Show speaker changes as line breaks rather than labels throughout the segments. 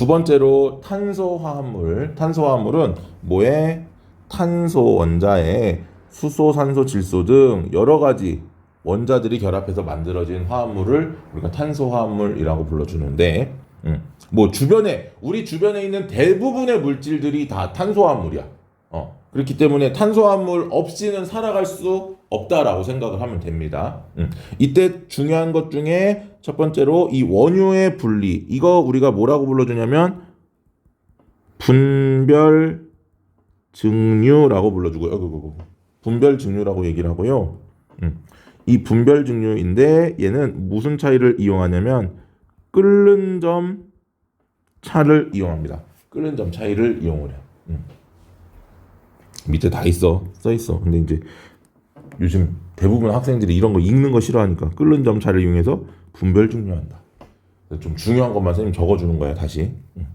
두 번째로 탄소화합물. 탄소화합물은 뭐에 탄소 원자에 수소, 산소, 질소 등 여러 가지 원자들이 결합해서 만들어진 화합물을 우리가 탄소화합물이라고 불러주는데, 음, 뭐 주변에 우리 주변에 있는 대부분의 물질들이 다 탄소화합물이야. 어, 그렇기 때문에 탄소화합물 없이는 살아갈 수 없다라고 생각을 하면 됩니다. 음, 이때 중요한 것 중에 첫 번째로 이 원유의 분리 이거 우리가 뭐라고 불러주냐면 분별 증류라고 불러주고요. 어구, 어구, 어구. 분별 증류라고 얘기를 하고요. 음, 이 분별 증류인데 얘는 무슨 차이를 이용하냐면 끓는 점 차를 이용합니다. 끓는 점 차이를 이용을 해요. 음. 밑에 다 있어 써 있어. 근데 이제 요즘 대부분 학생들이 이런 거 읽는 거 싫어하니까 끓는 점 차를 이용해서 분별. 그래서 좀 중요한 것만 선생님 적어주는 거야 다시. 음.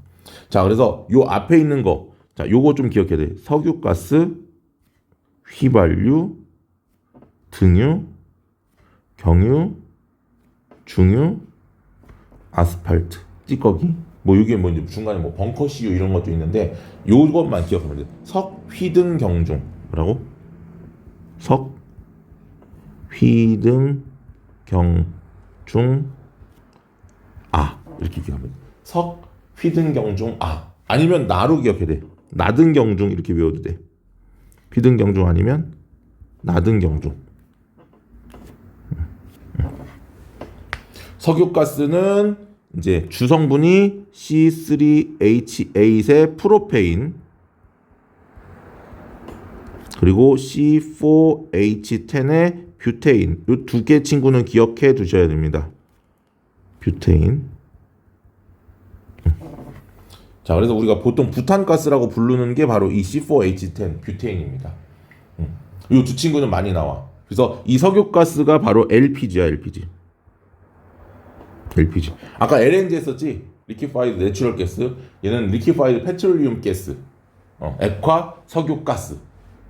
자 그래서 요 앞에 있는 거, 자 요거 좀 기억해야 돼. 석유가스, 휘발유, 등유, 경유, 중유, 아스팔트, 찌꺼기. 뭐 이게 뭐 이제 중간에 뭐 벙커 시유 이런 것도 있는데 요것만 기억하면 돼. 석, 휘등, 경중. 뭐라고? 석, 휘등, 경중, 아 이렇게 기억하면 돼. 석, 휘등, 경중, 아 아니면 나로 기억해야 돼. 나등, 경중 이렇게 외워도 돼. 휘등, 경중 아니면 나등, 경중. 석유가스는 이제 주성분이 C3H8의 프로페인 그리고 C4H10의 뷰테인 이 두 개 친구는 기억해 두셔야 됩니다. 뷰테인 자 그래서 우리가 보통 부탄가스라고 부르는 게 바로 이 C4H10 뷰테인입니다. 이 두 친구는 많이 나와. 그래서 이 석유가스가 바로 LPG야 LPG. LPG. 아까 LNG 했었지? 리퀴파이드 내추럴 가스. 얘는 리퀴파이드 페트롤리움 가스. 어, 액화 석유 가스.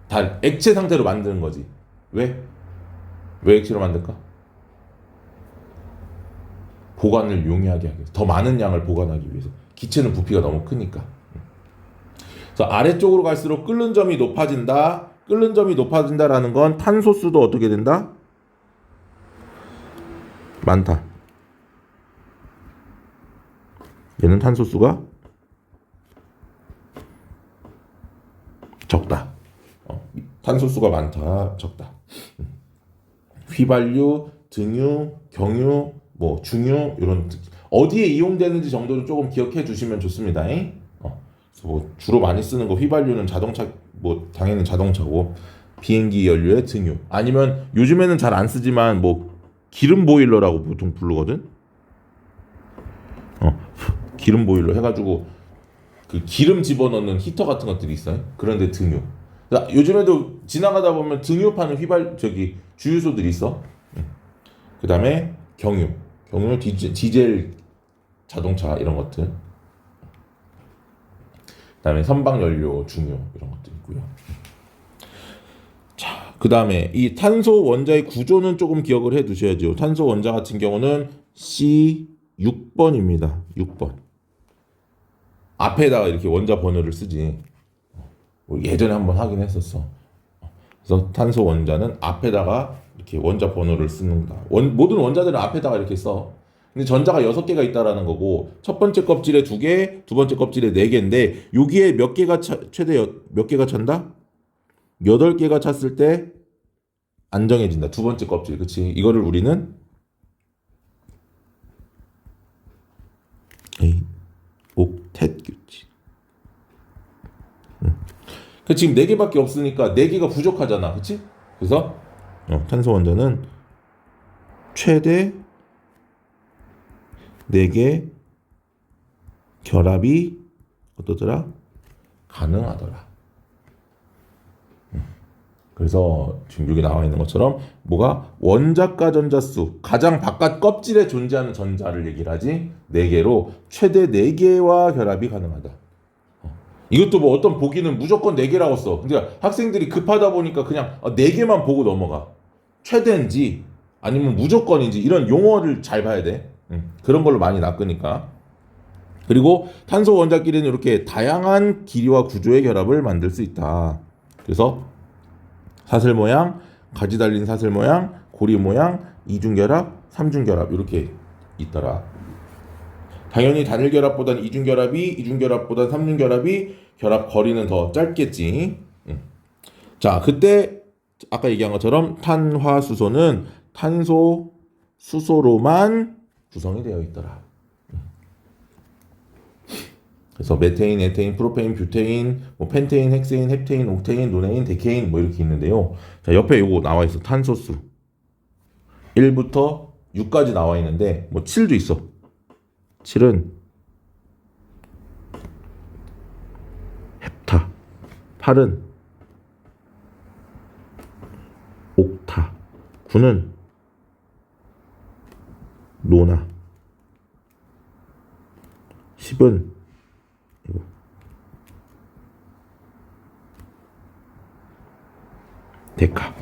다 액체 상태로 만드는 거지. 왜? 왜 액체로 만들까? 보관을 용이하게 하기 위해서. 더 많은 양을 보관하기 위해서. 기체는 부피가 너무 크니까. 그래서 아래쪽으로 갈수록 끓는 점이 높아진다. 끓는 점이 높아진다라는 건 탄소수도 어떻게 된다? 많다. 얘는 탄소수가 적다. 어, 탄소수가 많다, 적다. 음. 휘발유, 등유, 경유, 뭐 중유 이런 어디에 이용되는지 정도를 조금 기억해 주시면 좋습니다. 어, 뭐 주로 많이 쓰는 거 휘발유는 자동차 뭐 당연히 자동차고 비행기 연료의 등유 아니면 요즘에는 잘 안 쓰지만 뭐 기름 보일러라고 보통 부르거든. 어, 기름 보일러 해가지고 그 기름 집어넣는 히터 같은 것들이 있어요. 그런데 등유. 자, 요즘에도 지나가다 보면 등유 파는 휘발 저기 주유소들이 있어. 그 다음에 경유, 경유 디젤, 디젤 자동차 이런 것들. 그 다음에 선박 연료 중유 이런 것도 있고요. 자, 그 다음에 이 탄소 원자의 구조는 조금 기억을 해 두셔야죠. 탄소 원자 같은 경우는 C6번입니다. 6번. 앞에다가 이렇게 원자 번호를 쓰지. 뭐 예전에 한번 하긴 했었어. 그래서 탄소 원자는 앞에다가 이렇게 원자 번호를 쓰는다. 원, 모든 원자들은 앞에다가 이렇게 써. 근데 전자가 여섯 개가 있다라는 거고 첫 번째 껍질에 두 개, 두 번째 껍질에 네 개인데 여기에 몇 개가 차, 최대 여, 몇 개가 찬다? 여덟 개가 찼을 때 안정해진다. 두 번째 껍질, 그렇지? 이거를 우리는 에이, 옥텟 규칙. 응. 그 지금 네 개밖에 없으니까 네 개가 부족하잖아, 그렇지? 그래서 어, 탄소 원자는 최대 4개 결합이 어떠더라? 가능하더라. 음. 그래서 지금 여기 나와 있는 것처럼 뭐가 원자가 전자수 가장 바깥 껍질에 존재하는 전자를 얘기를 하지 4개로 최대 4개와 결합이 가능하다. 어. 이것도 뭐 어떤 보기는 무조건 4개라고 써. 근데 학생들이 급하다 보니까 그냥 4개만 보고 넘어가. 최대인지 아니면 무조건인지 이런 용어를 잘 봐야 돼. 음, 그런 걸로 많이 낚으니까. 그리고 탄소 원자끼리는 이렇게 다양한 길이와 구조의 결합을 만들 수 있다. 그래서 사슬 모양, 가지 달린 사슬 모양, 고리 모양, 이중 결합, 삼중 결합 이렇게 있더라. 당연히 단일 결합보단 이중 결합이, 이중 결합보단 삼중 결합이 결합 거리는 더 짧겠지. 음. 자, 그때 아까 얘기한 것처럼 탄화수소는 탄소, 수소로만 구성이 되어 있더라. 그래서 메테인, 에테인, 프로페인, 뷰테인, 뭐 펜테인, 헥세인, 헵테인, 옥테인, 노네인, 데케인 뭐 이렇게 있는데요. 자, 옆에 요거 나와 있어. 탄소수. 1부터 6까지 나와 있는데 뭐 7도 있어. 7은 헵타. 8은 옥타. 9는 노나. 10은 데카.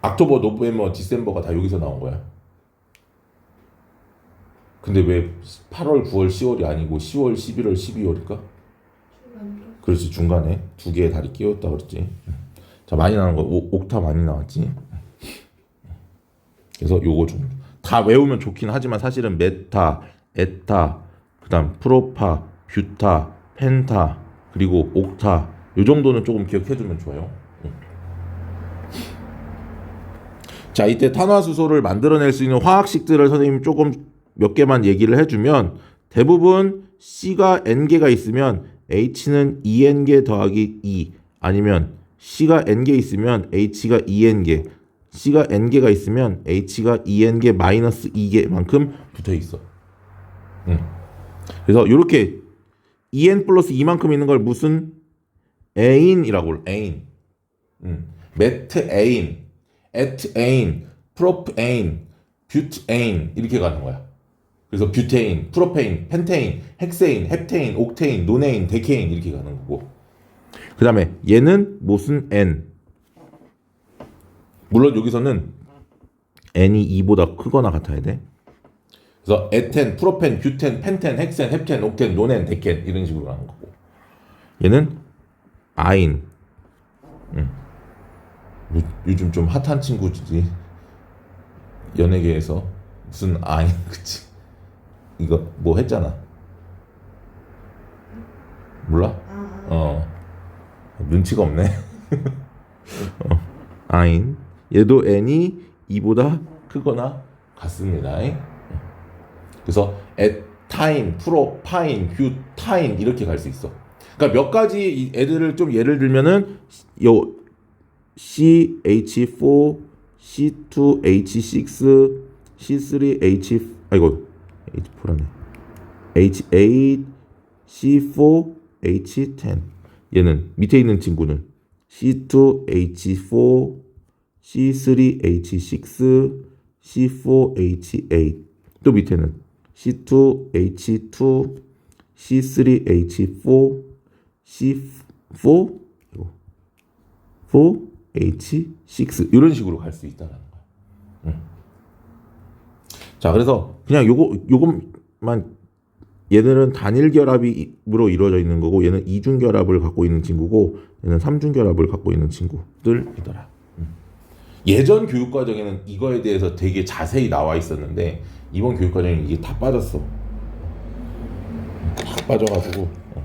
악토버, 노브엠버, 디셈버가 다 여기서 나온 거야. 근데 왜 8월, 9월, 10월이 아니고 10월, 11월, 12월일까? 그렇지 중간에 두 개의 달이 끼웠다 그랬지. 자 많이 나온 거 오- 옥타 많이 나왔지. 그래서 요거 좀 다 외우면 좋긴 하지만 사실은 메타, 에타, 그다음 프로파, 뷰타, 펜타 그리고 옥타 요 정도는 조금 기억해두면 좋아요. 자 이때 탄화수소를 만들어낼 수 있는 화학식들을 선생님이 조금 몇 개만 얘기를 해주면 대부분 C가 N개가 있으면 H는 2N개 더하기 2 아니면 C가 N개 있으면 H가 2N개 C가 N개가 있으면 H가 2N개 마이너스 2개만큼 붙어 있어 음. 그래서 이렇게 2N 플러스 2만큼 있는 걸 무슨 애인이라고 해 애인 음. 매트 애인 에트 애인, 프로프 애인, 뷰트 애인 이렇게 가는 거야. 그래서 뷰테인, 프로페인, 펜테인, 헥세인, 헵테인, 옥테인, 노네인, 데케인 이렇게 가는 거고. 그 다음에 얘는 무슨 N. 물론 여기서는 N이 2보다 크거나 같아야 돼. 그래서 에텐, 프로펜, 뷰텐, 펜텐, 헥센, 헵텐, 옥텐, 노넨, 데켄 이런 식으로 가는 거고. 얘는 아인. 요, 요즘 좀 핫한 친구지 연예계에서 무슨 아인 그치 이거 뭐 했잖아. 몰라? 어. 눈치가 없네. 어, 아인. 얘도 n이 2보다 크거나 같습니다. 그래서 에타인 프로파인 뷰타인 이렇게 갈 수 있어. 그러니까 몇 가지 이 애들을 좀 예를 들면은 요 CH4, C2H6, C3H 아이고 H4라네. H8, C4, H10. 얘는 밑에 있는 친구는 C2H4, C3H6, C4H8. 또 밑에는 C2H2, C3H4, C4 이거 4 H6 이런 식으로 갈 수 있다는 거야. 음. 자, 그래서 그냥 요거 요것만 얘들은 단일 결합으로 이루어져 있는 거고 얘는 이중 결합을 갖고 있는 친구고 얘는 삼중 결합을 갖고 있는 친구들이더라. 음. 예전 교육 과정에는 이거에 대해서 되게 자세히 나와 있었는데 이번 교육 과정에 이게 다 빠졌어. 다 빠져가지고 어,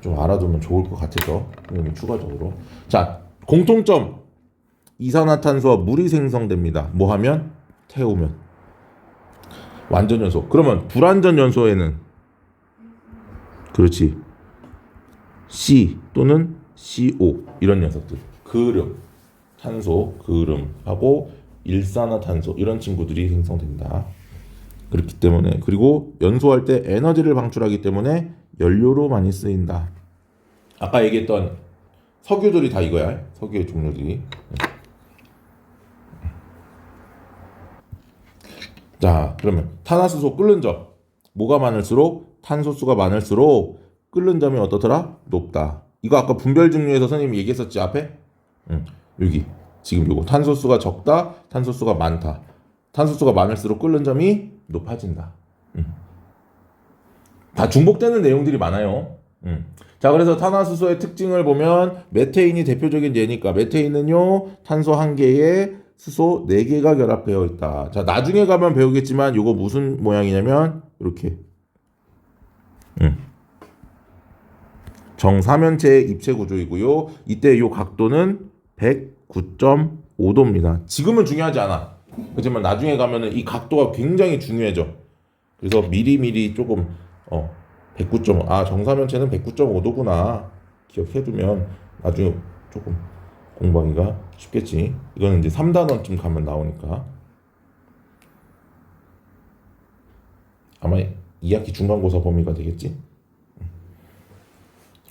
좀 알아두면 좋을 것 같아서 음, 추가적으로 자 공통점 이산화탄소와 물이 생성됩니다. 뭐 하면? 태우면. 완전 연소. 그러면 불완전 연소에는 그렇지. C 또는 CO 이런 녀석들. 그름, 탄소, 그름하고 일산화탄소 이런 친구들이 생성된다. 그렇기 때문에 그리고 연소할 때 에너지를 방출하기 때문에 연료로 많이 쓰인다. 아까 얘기했던 석유들이 다 이거야. 석유의 종류들이. 자, 그러면 탄화수소 끓는 점. 뭐가 많을수록 탄소수가 많을수록 끓는 점이 어떻더라? 높다. 이거 아까 분별 증류에서 선생님이 얘기했었지 앞에? 응. 여기 지금 요거 탄소수가 적다, 탄소수가 많다. 탄소수가 많을수록 끓는 점이 높아진다. 응. 다 중복되는 내용들이 많아요. 음. 자, 그래서 탄화수소의 특징을 보면 메테인이 대표적인 예니까 메테인은요 탄소 한 개에 수소 네 개가 결합되어 있다. 자, 나중에 가면 배우겠지만 이거 무슨 모양이냐면 이렇게 음. 정사면체의 입체 구조이고요. 이때 이 각도는 109.5도입니다. 지금은 중요하지 않아. 그렇지만 나중에 가면은 이 각도가 굉장히 중요해져. 그래서 미리미리 조금 어 109.5, 아 정사면체는 109.5도구나 기억해 두면 나중에 조금 공부하기가 쉽겠지. 이거는 이제 3단원쯤 가면 나오니까 아마 2학기 중간고사 범위가 되겠지.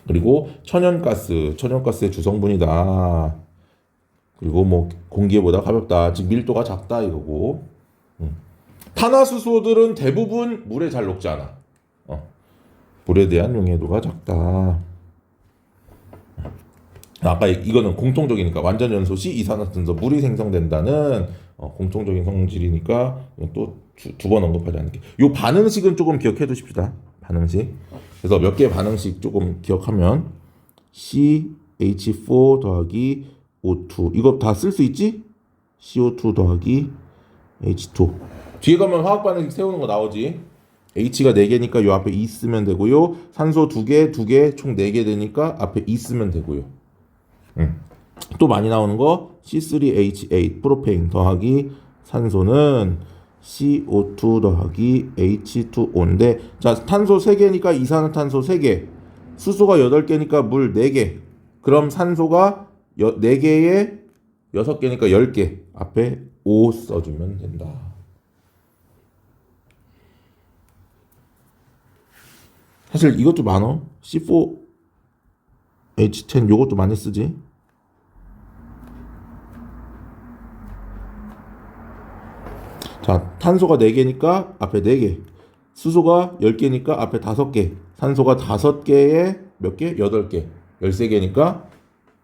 그리고 천연가스, 천연가스의 주성분이다. 그리고 뭐 공기보다 가볍다, 즉 밀도가 작다 이거고. 음. 탄화수소들은 대부분 물에 잘 녹지 않아. 어. 물에 대한 용해도가 작다. 아까 이- 이거는 공통적이니까 완전 연소 시 이산화탄소 물이 생성된다는 어, 공통적인 성질이니까 또 두 번 언급하지 않을게. 요 반응식은 조금 기억해 두십시다. 반응식. 그래서 몇 개 반응식 조금 기억하면 CH4 더하기 O2 이거 다 쓸 수 있지? CO2 더하기 H2 뒤에 가면 화학 반응식 세우는 거 나오지. H가 4개니까 요 앞에 E 쓰면 되고요. 산소 2개, 2개, 총 4개 되니까 앞에 E 쓰면 되고요. 음. 또 많이 나오는 거 C3H8 프로페인 더하기 산소는 CO2 더하기 H2O인데 자 탄소 3개니까 이산화탄소 3개 수소가 8개니까 물 4개. 그럼 산소가 4개에 6개니까 10개. 앞에 O 써주면 된다. 사실 이것도 많어. C4H10 요것도 많이 쓰지 자, 탄소가 4개니까 앞에 4개. 수소가 10개니까 앞에 5개. 산소가 5개에 몇 개? 8개. 13개니까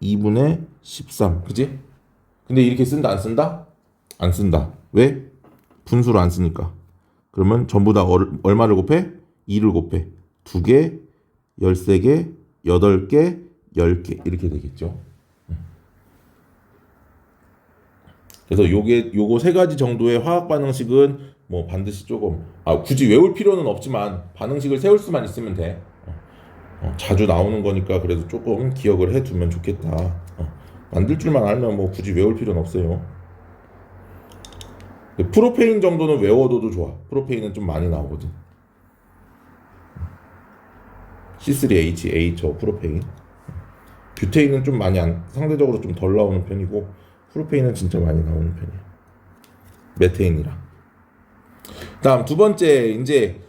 2분의 13. 그지? 근데 이렇게 쓴다, 안 쓴다? 안 쓴다. 왜? 분수로 안 쓰니까. 그러면 전부 다 얼, 얼마를 곱해? 2를 곱해. 2개, 13개, 8개, 10개. 이렇게 되겠죠. 그래서 요게 요거 세 가지 정도의 화학 반응식은 뭐 반드시 조금 아 굳이 외울 필요는 없지만 반응식을 세울 수만 있으면 돼. 어, 어, 자주 나오는 거니까 그래도 조금 기억을 해두면 좋겠다. 어, 만들 줄만 알면 뭐 굳이 외울 필요는 없어요. 프로페인 정도는 외워둬도 좋아. 프로페인은 좀 많이 나오거든. C3H8 프로페인. 뷰테인은 좀 많이 안, 상대적으로 좀 덜 나오는 편이고 프로페인은 진짜 많이 나오는 편이에요. 메테인이랑. 다음 두 번째 이제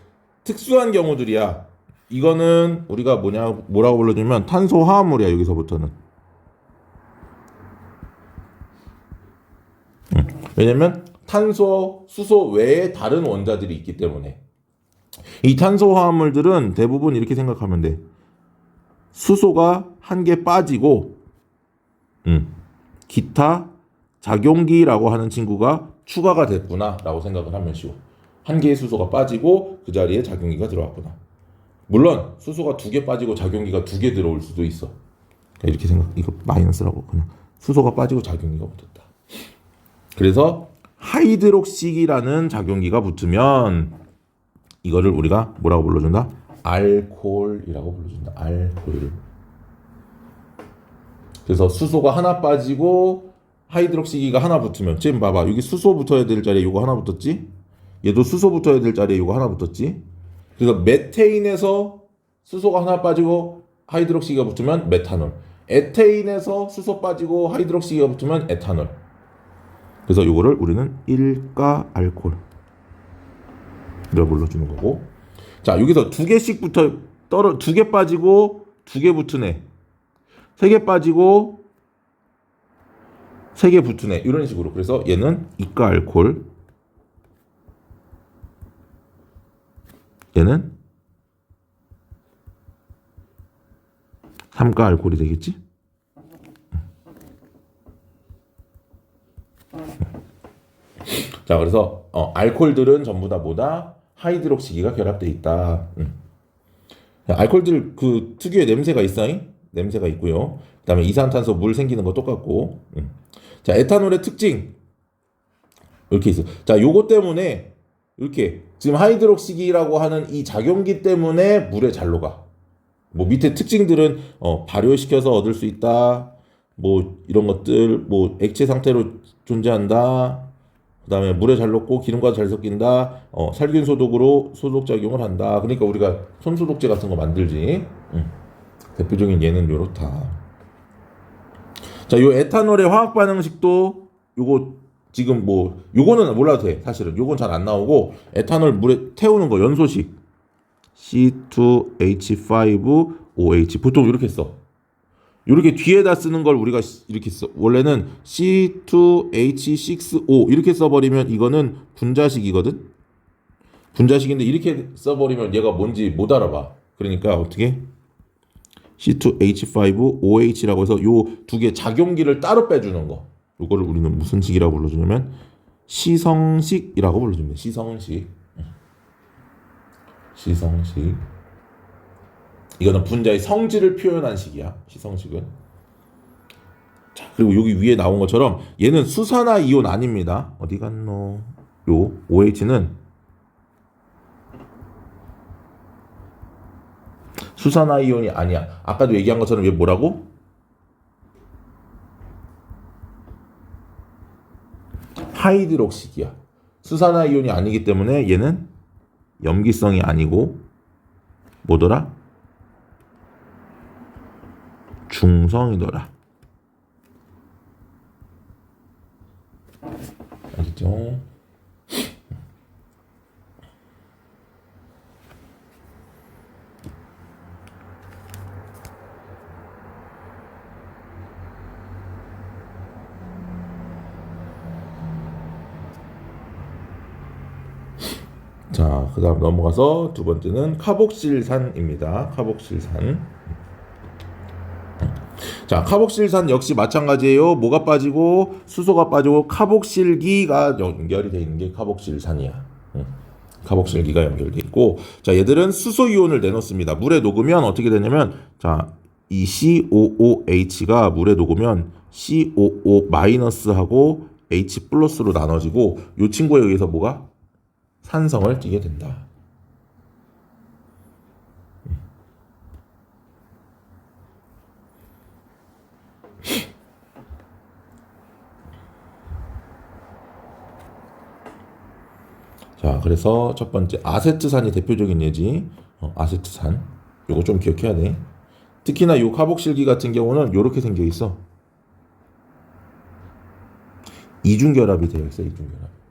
특수한 경우들이야. 이거는 우리가 뭐냐 뭐라고 불러주면 탄소 화합물이야 여기서부터는. 음, 왜냐면 탄소, 수소 외에 다른 원자들이 있기 때문에 이 탄소 화합물들은 대부분 이렇게 생각하면 돼. 수소가 한 개 빠지고, 음, 기타 작용기라고 하는 친구가 추가가 됐구나라고 생각을 하면 쉬워. 한 개의 수소가 빠지고 그 자리에 작용기가 들어왔구나. 물론 수소가 두 개 빠지고 작용기가 두 개 들어올 수도 있어. 그러니까 이렇게 생각, 이거 마이너스라고 그냥 수소가 빠지고 작용기가 붙었다. 그래서 하이드록식이라는 작용기가 붙으면 이거를 우리가 뭐라고 불러준다? 알코올이라고 불러준다. 알코올. 그래서 수소가 하나 빠지고 하이드록시기가 하나 붙으면. 지금 봐봐. 여기 수소 붙어야 될 자리에 이거 하나 붙었지? 얘도 수소 붙어야 될 자리에 이거 하나 붙었지? 그래서 메테인에서 수소가 하나 빠지고 하이드록시기가 붙으면 메탄올. 에테인에서 수소 빠지고 하이드록시기가 붙으면 에탄올. 그래서 이거를 우리는 일가 알코올 이라고 불러주는 거고. 자 여기서 두 개씩 붙어 떨어 두 개 빠지고 두개애세개 빠지고 세개애 이런 식으로 그래서 얘는 이가 알콜 얘는 삼가 알콜이 되겠지? 자 그래서 어, 알콜들은 전부 다 뭐다 하이드록시기가 결합돼 있다. 음. 알코올들 그 특유의 냄새가 있어잉? 냄새가 있고요. 그다음에 이산탄소 물 생기는 거 똑같고. 음. 자, 에탄올의 특징 이렇게 있어. 자, 요거 때문에 이렇게 지금 하이드록시기라고 하는 이 작용기 때문에 물에 잘 녹아. 뭐 밑에 특징들은 어, 발효시켜서 얻을 수 있다. 뭐 이런 것들 뭐 액체 상태로 존재한다. 그다음에 물에 잘 녹고 기름과 잘 섞인다. 어, 살균 소독으로 소독 작용을 한다. 그러니까 우리가 손 소독제 같은 거 만들지. 음. 대표적인 예는 요렇다. 자, 요 에탄올의 화학 반응식도 요거 지금 뭐 요거는 몰라도 돼. 사실은 요건 잘 안 나오고 에탄올 물에 태우는 거 연소식 C2H5OH 보통 이렇게 써. 이렇게 뒤에다 쓰는 걸 우리가 이렇게 써. 원래는 C2H6O 이렇게 써버리면 이거는 분자식이거든. 분자식인데 이렇게 써버리면 얘가 뭔지 못 알아봐. 그러니까 어떻게 C2H5OH라고 해서 요 두 개 작용기를 따로 빼주는 거. 요거를 우리는 무슨 식이라고 불러주냐면 시성식이라고 불러줍니다. 시성식. 시성식. 이거는 분자의 성질을 표현한 식이야. 시성식은. 자, 그리고 여기 위에 나온 것처럼 얘는 수산화 이온 아닙니다. 어디 갔노? 요 OH는 수산화 이온이 아니야. 아까도 얘기한 것처럼 얘 뭐라고? 하이드록식이야. 수산화 이온이 아니기 때문에 얘는 염기성이 아니고 뭐더라? 중성이더라. 알겠죠? 자, 그 다음 넘어가서 두 번째는 카복실산입니다. 카복실산. 자, 카복실산 역시 마찬가지예요. 뭐가 빠지고 수소가 빠지고 카복실기가 연결이 되어 있는 게 카복실산이야. 응. 카복실기가 연결돼 있고, 자, 얘들은 수소 이온을 내놓습니다. 물에 녹으면 어떻게 되냐면, 자, 이 COOH가 물에 녹으면 COO 마이너스하고 H 플러스로 나눠지고, 이 친구에 의해서 뭐가 산성을 띠게 된다. 자, 그래서 첫 번째 아세트산이 대표적인 예지. 어, 아세트산. 요거 좀 기억해야 돼. 특히나 요 카복실기 같은 경우는 요렇게 생겨 있어. 이중결합이 되어 있어, 이중결합.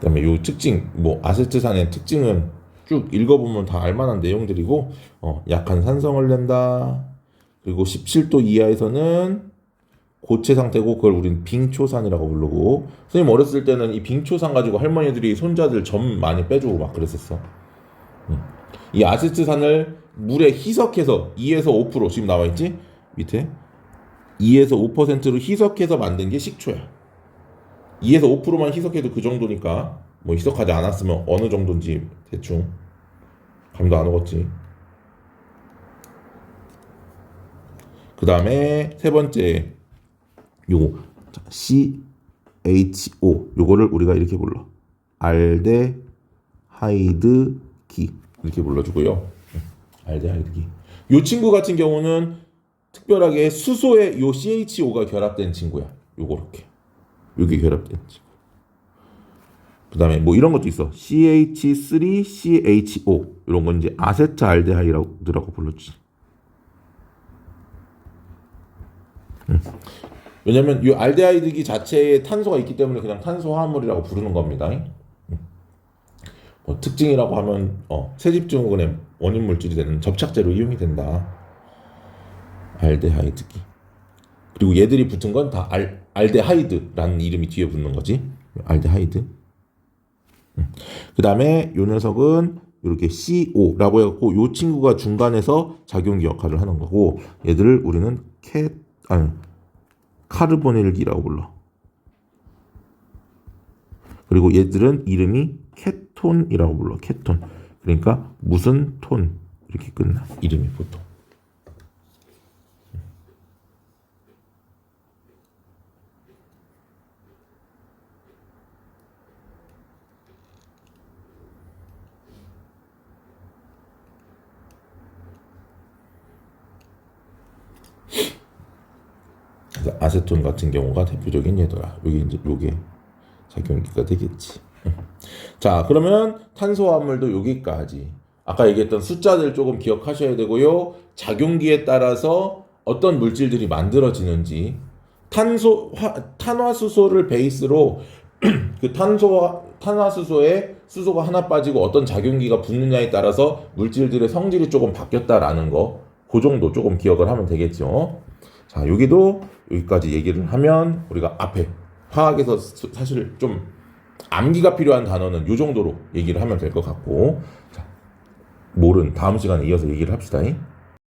그다음에 요 특징, 뭐 아세트산의 특징은 쭉 읽어보면 다 알만한 내용들이고, 어, 약한 산성을 낸다. 그리고 17도 이하에서는 고체 상태고 그걸 우린 빙초산이라고 부르고 선생님 어렸을 때는 이 빙초산 가지고 할머니들이 손자들 점 많이 빼주고 막 그랬었어. 음. 이 아세트산을 물에 희석해서 2에서 5% 지금 나와 있지 밑에 2에서 5%로 희석해서 만든 게 식초야. 2에서 5%만 희석해도 그 정도니까 뭐 희석하지 않았으면 어느 정도인지 대충 감도 안 오겠지. 그 다음에 세 번째 요거 CHO 요거를 우리가 이렇게 불러. 알데하이드 기. 이렇게 불러주고요. 알데하이드 기. 요 친구 같은 경우는 특별하게 수소에 요 CHO가 결합된 친구야. 요거 이렇게 요게 결합된 친구 그 다음에 뭐 이런 것도 있어 CH3CHO 이런 건 이제 아세트알데하이드라고 불렀지 왜냐면 이 알데하이드기 자체에 탄소가 있기 때문에 그냥 탄소 화합물이라고 부르는 겁니다. 뭐 특징이라고 하면 어, 세집 증후군의 원인 물질이 되는 접착제로 이용이 된다. 알데하이드기. 그리고 얘들이 붙은 건 다 알데하이드라는 이름이 뒤에 붙는 거지. 알데하이드. 그 다음에 요 녀석은 이렇게 CO라고 해갖고 요 친구가 중간에서 작용 역할을 하는 거고 얘들을 우리는 캣 아니 카르보닐기라고 불러. 그리고 얘들은 이름이 케톤이라고 불러. 케톤. 그러니까 무슨 톤 이렇게 끝나. 이름이 보통. 아세톤 같은 경우가 대표적인 예더라. 여기 이제 요게 작용기가 되겠지. 자, 그러면 탄소화물도 여기까지. 아까 얘기했던 숫자들 조금 기억하셔야 되고요. 작용기에 따라서 어떤 물질들이 만들어지는지 탄소 화, 탄화수소를 베이스로 그 탄소 탄화수소에 수소가 하나 빠지고 어떤 작용기가 붙느냐에 따라서 물질들의 성질이 조금 바뀌었다라는 거. 그 정도 조금 기억을 하면 되겠죠. 자, 여기도 여기까지 얘기를 하면 우리가 앞에 화학에서 수- 사실 좀 암기가 필요한 단어는 이 정도로 얘기를 하면 될 것 같고 자, 몰은 다음 시간에 이어서 얘기를 합시다. 잉?